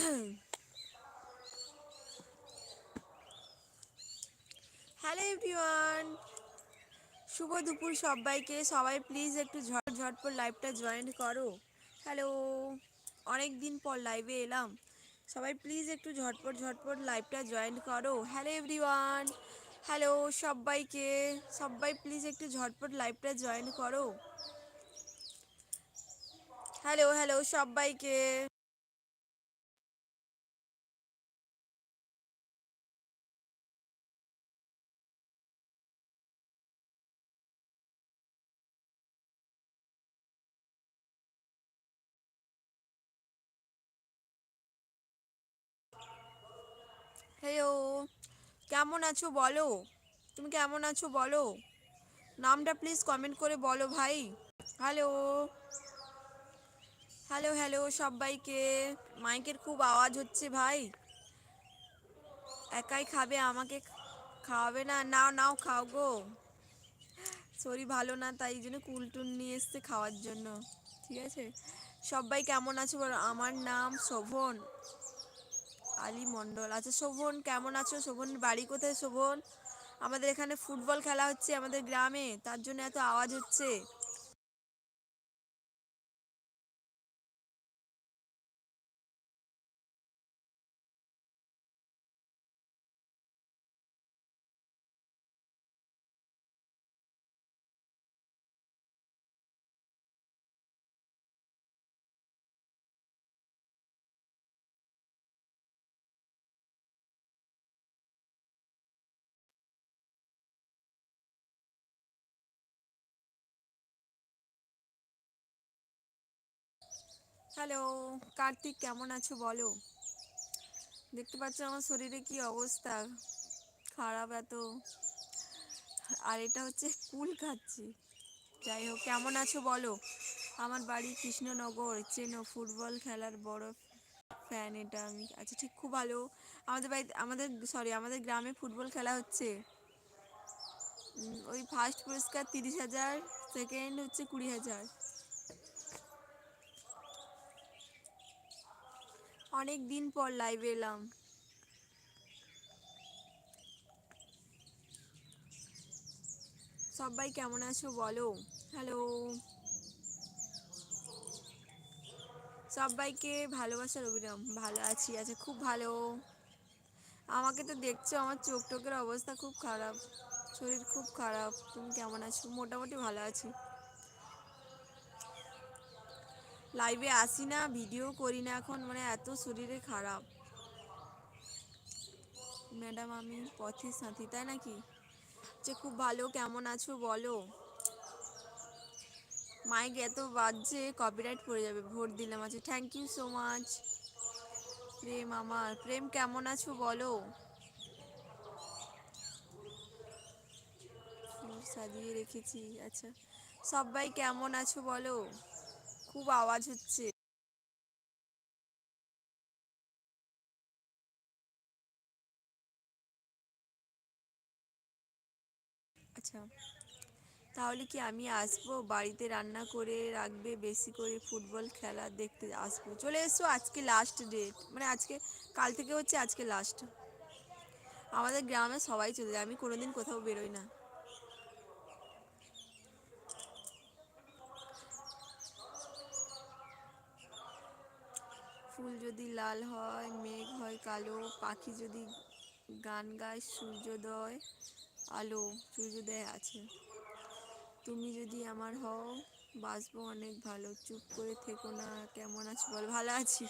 Hello everyone শুভ দুপুর সবাইকে। সবাই প্লিজ একটু ঝট ঝটপট লাইভটা জয়েন করো। হ্যালো অনেক দিন পর লাইভে এলাম। সবাই প্লিজ একটু ঝটপট ঝটপট লাইভটা জয়েন করো। হ্যালো এভরিওয়ান হ্যালো সবাইকে। সবাই প্লিজ একটু ঝটপট লাইভটা জয়েন করো। হ্যালো হ্যালো সবাইকে। হ্যালো কেমন আছো বলো? তুমি কেমন আছো বলো? নামটা প্লিজ কমেন্ট করে বলো ভাই। হ্যালো হ্যালো হ্যালো সবাইকে। মাইকের খুব আওয়াজ হচ্ছে ভাই। একাই খাবে, আমাকে খাওয়াবে না। নাও নাও খাও গো। শরীর ভালো না, তাই জন্য কুলটুন নিয়ে এসছে খাওয়ার জন্য। ঠিক আছে? সবাই কেমন আছো বলো? আমার নাম শোভন। আলী মন্ডল আচ্ছা শোভন, কেমন আছো? শোভন, বাড়ি কোথায়? শোভন, আমাদের এখানে ফুটবল খেলা হচ্ছে আমাদের গ্রামে, তার জন্য এত আওয়াজ হচ্ছে। হ্যালো, কার্তিক কেমন আছো বলো? দেখতে পাচ্ছ আমার শরীরে কি অবস্থা? খারাপ এত। আর এটা হচ্ছে কুল খাচ্ছি। যাই হোক, কেমন আছো বলো? আমার বাড়ি কৃষ্ণনগর, চেনো ফুটবল খেলার বড় ফ্যান এটা আমি। আচ্ছা ঠিক, খুব ভালো। আমাদের বাড়িতে আমাদের সরি আমাদের গ্রামে ফুটবল খেলা হচ্ছে। ওই ফার্স্ট পুরস্কার তিরিশ হাজার সেকেন্ড হচ্ছে কুড়ি হাজার। অনেক দিন পর লাইভে এলাম। সবাই কেমন আছো বলো? হ্যালো সবাইকে ভালোবাসার অবিরাম ভালো আছি আচ্ছা খুব ভালো। আমাকে তো দেখছ, আমার চোখ টোকের অবস্থা খুব খারাপ। শরীর খুব খারাপ। তুমি কেমন আছো? মোটামুটি ভালো আছি। লাইভে আসি না ভিডিও করি না এখন মানে এত শরীরে খারাপ। ম্যাডাম আমি পথে সাথী তাই নাকি? যে খুব ভালো, কেমন আছো বলো? মাইক এত বাজছে কপিরাইট পড়ে যাবে, ভোট দিলাম আছে থ্যাংক ইউ সো মাচ প্রেম আমার, প্রেম কেমন আছো বলো? সাজিয়ে রেখেছি আচ্ছা। সবাই কেমন আছো বলো? খুব আওয়াজ হচ্ছে। আচ্ছা তাহলে কি আমি আসব? বাড়িতে রান্না করে রাখবে, বেশি করে ফুটবল খেলা দেখতে আসব। চলে এসো আজকে লাস্ট ডেট মানে আজকে, কাল থেকে হচ্ছে আজকে লাস্ট আমাদের গ্রামে সবাই চলে যায়, আমি কোনোদিন কোথাও বেরোই না। ফুল যদি লাল হয়, মেঘ হয়, কালো, পাখি যদি গান গায়, সূর্যোদয়, আলো, সূর্যোদয় আছে। তুমি যদি আমার হও, বাঁচবো অনেক ভালো। চুপ করে থেকো না, কেমন আছো বল? ভালো আছি।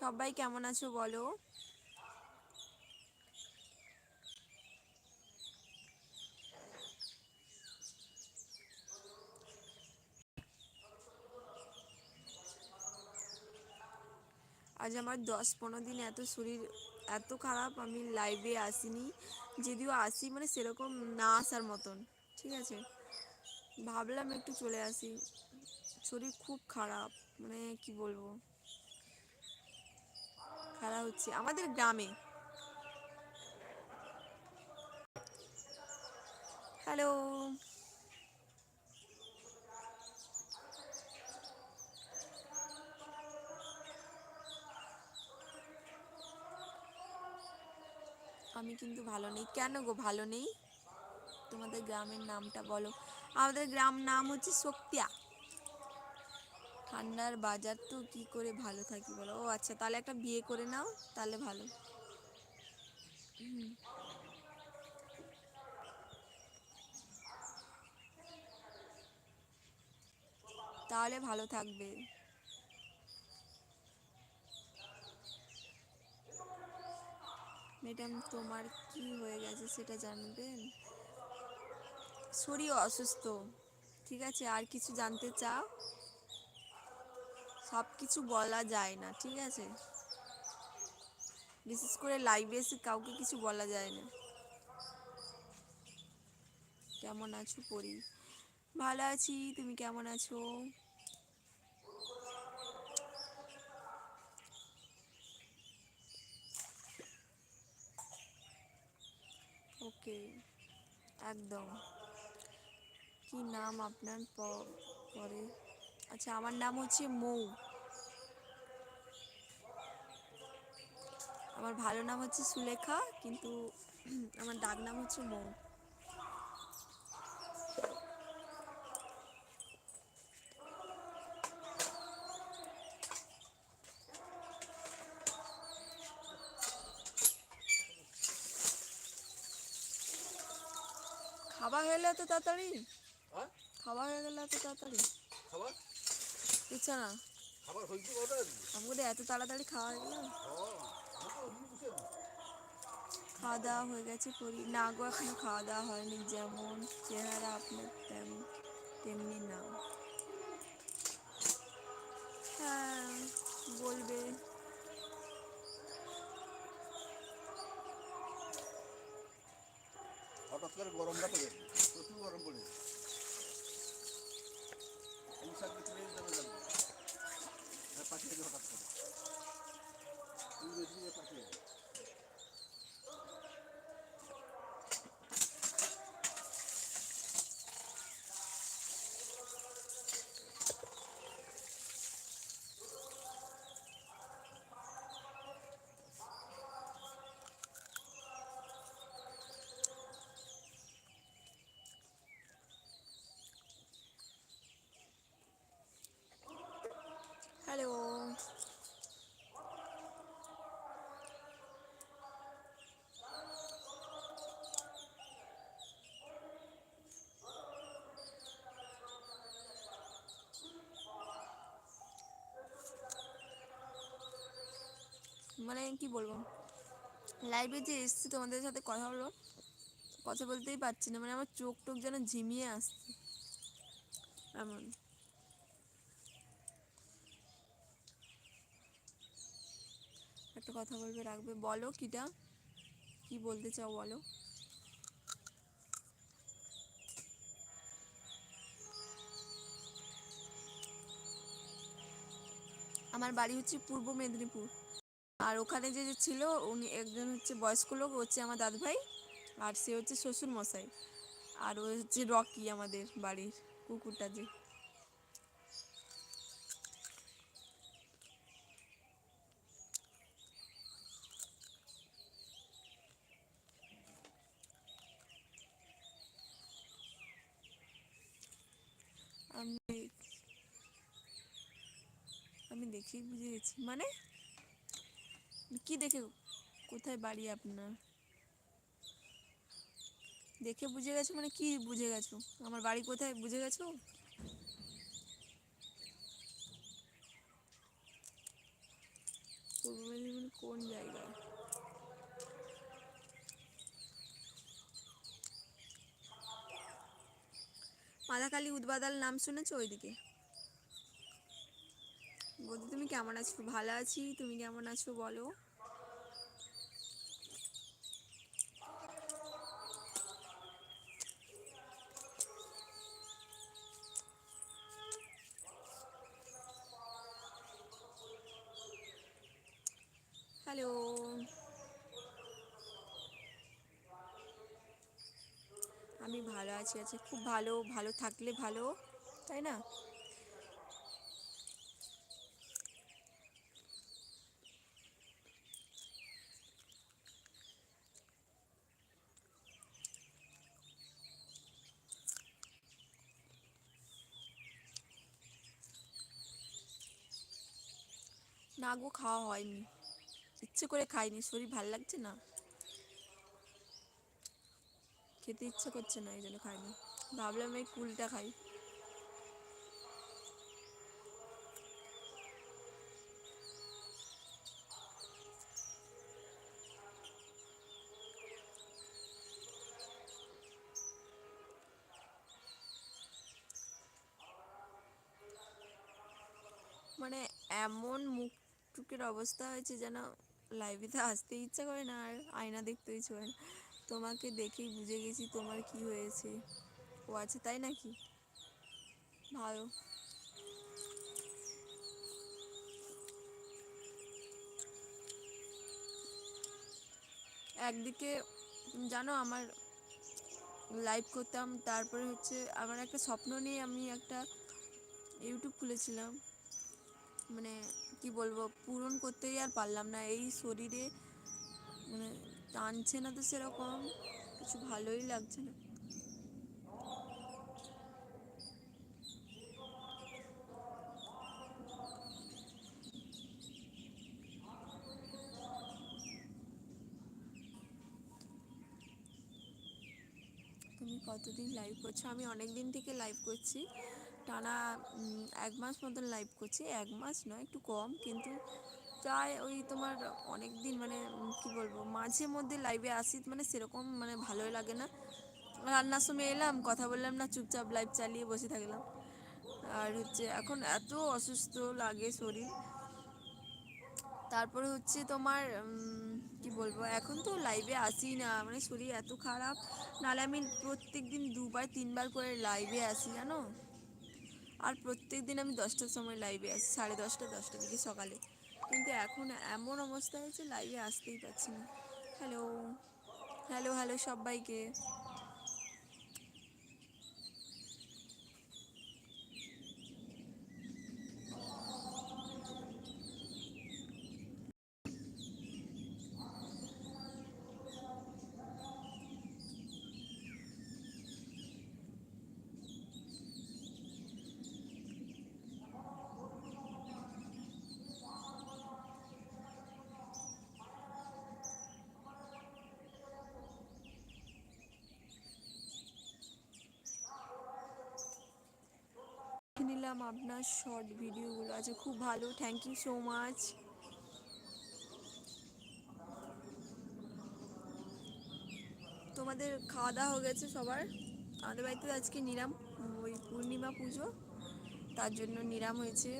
সবাই কেমন আছো বলো? আজ আমার দশ পনেরো দিন এত শরীর এত খারাপ, আমি লাইভে আসিনি। যদিও আসি মানে সেরকম না আসার মতন, ঠিক আছে? ভাবলাম একটু চলে আসি। শরীর খুব খারাপ মানে কি বলব? খারাপ হচ্ছে। আমাদের গ্রামে। হ্যালো আমি কিন্তু ভালো নেই। কেন গো ভালো নেই? তোমাদের গ্রামের নামটা বলো। আমাদের গ্রাম নাম হচ্ছে শক্তিয়া। ঠান্ডার বাজার তো কি করে ভালো থাকি বলো? ও আচ্ছা তাহলে একটা বিয়ে করে নাও, তাহলে ভালো। তাহলে ভালো থাকবে। ম্যাডাম তোমার কি হয়ে গেছে সেটা জানবেন? শরীর অসুস্থ, ঠিক আছে? আর কিছু জানতে চাও? সব কিছু বলা যায় না, ঠিক আছে? বিশেষ করে লাইভে এসে কাউকে কিছু বলা যায় না। কেমন আছো পরি? ভালো আছি, তুমি কেমন আছো? একদম। কি নাম আপনার পরে? আচ্ছা আমার নাম হচ্ছে মৌ। আমার ভালো নাম হচ্ছে সুলেখা, কিন্তু আমার ডাক নাম হচ্ছে মৌ খাওয়া হয়ে গেলে এত তাড়াতাড়ি? হ্যাঁ? খাওয়া হয়ে গেলে এত তাড়াতাড়ি? খাবার? বুঝছ না? খাবার কটা আমাদের এত তাড়াতাড়ি খাওয়া হয়ে গেল? হ্যাঁ খাওয়া দাওয়া হয়ে গেছে করি না গো এখনও খাওয়া দাওয়া হয়নি। যেমন চেহারা আপনার তেমন তেমনি না। হ্যাঁ বলবে। হঠাৎ করে গরমটা পড়ে প্রচুর গরম পড়ে এই সাথে চলে যাবে যাবে হ্যাঁ পাঠিয়ে দেবে হঠাৎ করে ইংরেজি দিয়ে পাঠিয়ে দেবে হ্যালো মানে কি বলব? লাইভে যে এসছি তোমাদের সাথে কথা বলব কথা বলতেই পারছি না মানে আমার চোখ টোক যেন ঝিমিয়ে আসছে। এমন। একটা কথা বলবে, রাখবে। বলো কিটা? কি বলতে চাও বলো? আমার বাড়ি হচ্ছে পূর্ব মেদিনীপুর। আর ওখানে যে যে ছিল, উনি একজন হচ্ছে বয়স্ক লোক হচ্ছে আমার দাদু ভাই আর সে হচ্ছে শ্বশুর মশাই আর ও হচ্ছে রকি আমাদের বাড়ির কুকুরটা যে। আমি আমি দেখেই বুঝে গেছি। মানে? কি দেখে, কোথায় বাড়ি আপনার? দেখে বুঝে গেছো মানে কি বুঝে গেছো? আমার বাড়ি কোথায় বুঝে গেছো? পূর্ব মেদিনীপুর কোন জায়গায়? মাদাকালী উদ্বাদাল নাম শুনেছো ওইদিকে? বৌদি তুমি কেমন আছো? ভালো আছি? তুমি কেমন আছো? বলো। হ্যালো। আমি ভালো আছি আছি। খুব ভালো ভালো থাকলে ভালো, তাই না? না গো, খাওয়া হয়নি। ইচ্ছে করে খাইনি, শরীর ভালো লাগছে না। খেতে ইচ্ছে করছে না, এই জন্য খাইনি। ভাবলাম এই কুলটা খাই। মানে এমন মুখ টুকের অবস্থা হয়েছে যেন লাইভেতে আসতে ইচ্ছা করে না, আর আয়না দেখতে ইচ্ছে করে না। তোমাকে দেখেই বুঝে গেছি তোমার কি হয়েছে। ও আছে তাই নাকি? ভালো। একদিকে জানো আমার লাইভ করতাম, তারপরে হচ্ছে আমার একটা স্বপ্ন নিয়ে আমি একটা ইউটিউব খুলেছিলাম। মানে কি বলব, পূরণ করতেই আর পারলাম না। এই শরীরে মানে টানছে না তো সেরকম, কিছু ভালোই লাগছে না। তুমি কতদিন লাইভ করছ? আমি অনেক দিন থেকে লাইভ করছি। টানা এক মাস মতন লাইভ করছি। এক মাস নয়, একটু কম, কিন্তু প্রায় ওই তোমার অনেক দিন মানে কি বলব, মাঝে মধ্যে লাইভে আসি মানে সেরকম মানে ভালোই লাগে না। রান্নার সময় এলাম, কথা বললাম না, চুপচাপ লাইভ চালিয়ে বসে থাকলাম। আর হচ্ছে এখন এত অসুস্থ লাগে শরীর। তারপরে হচ্ছে তোমার কি বলব, এখন তো লাইভে আসি না মানে শরীর এত খারাপ। নাহলে আমি প্রত্যেক দিন দুবার, তিনবার করে লাইভে আসি, জানো? আর প্রত্যেক দিন আমি দশটার সময় লাইভে আসি, সাড়ে দশটা দশটা দিকে সকালে। কিন্তু এখন এমন অবস্থা হয়েছে লাইভে আসতেই পারছি না। হ্যালো হ্যালো হ্যালো সবাইকে। দেখে নিলাম আপনার শর্ট ভিডিওগুলো আছে খুব ভালো। থ্যাংক ইউ সো মাচ তোমাদের খাওয়া দাওয়া হয়ে গেছে সবার? আমাদের বাড়িতে আজকে নিরাম, ওই পূর্ণিমা পুজো। তার জন্য নিরাম হয়েছে।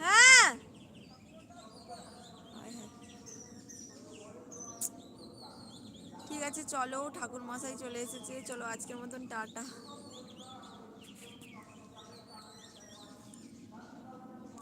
হ্যাঁ! হায় হায়। ঠিক আছে, চলো ঠাকুর মশাই চলে এসেছে। চলো, আজকের মতন টাটা।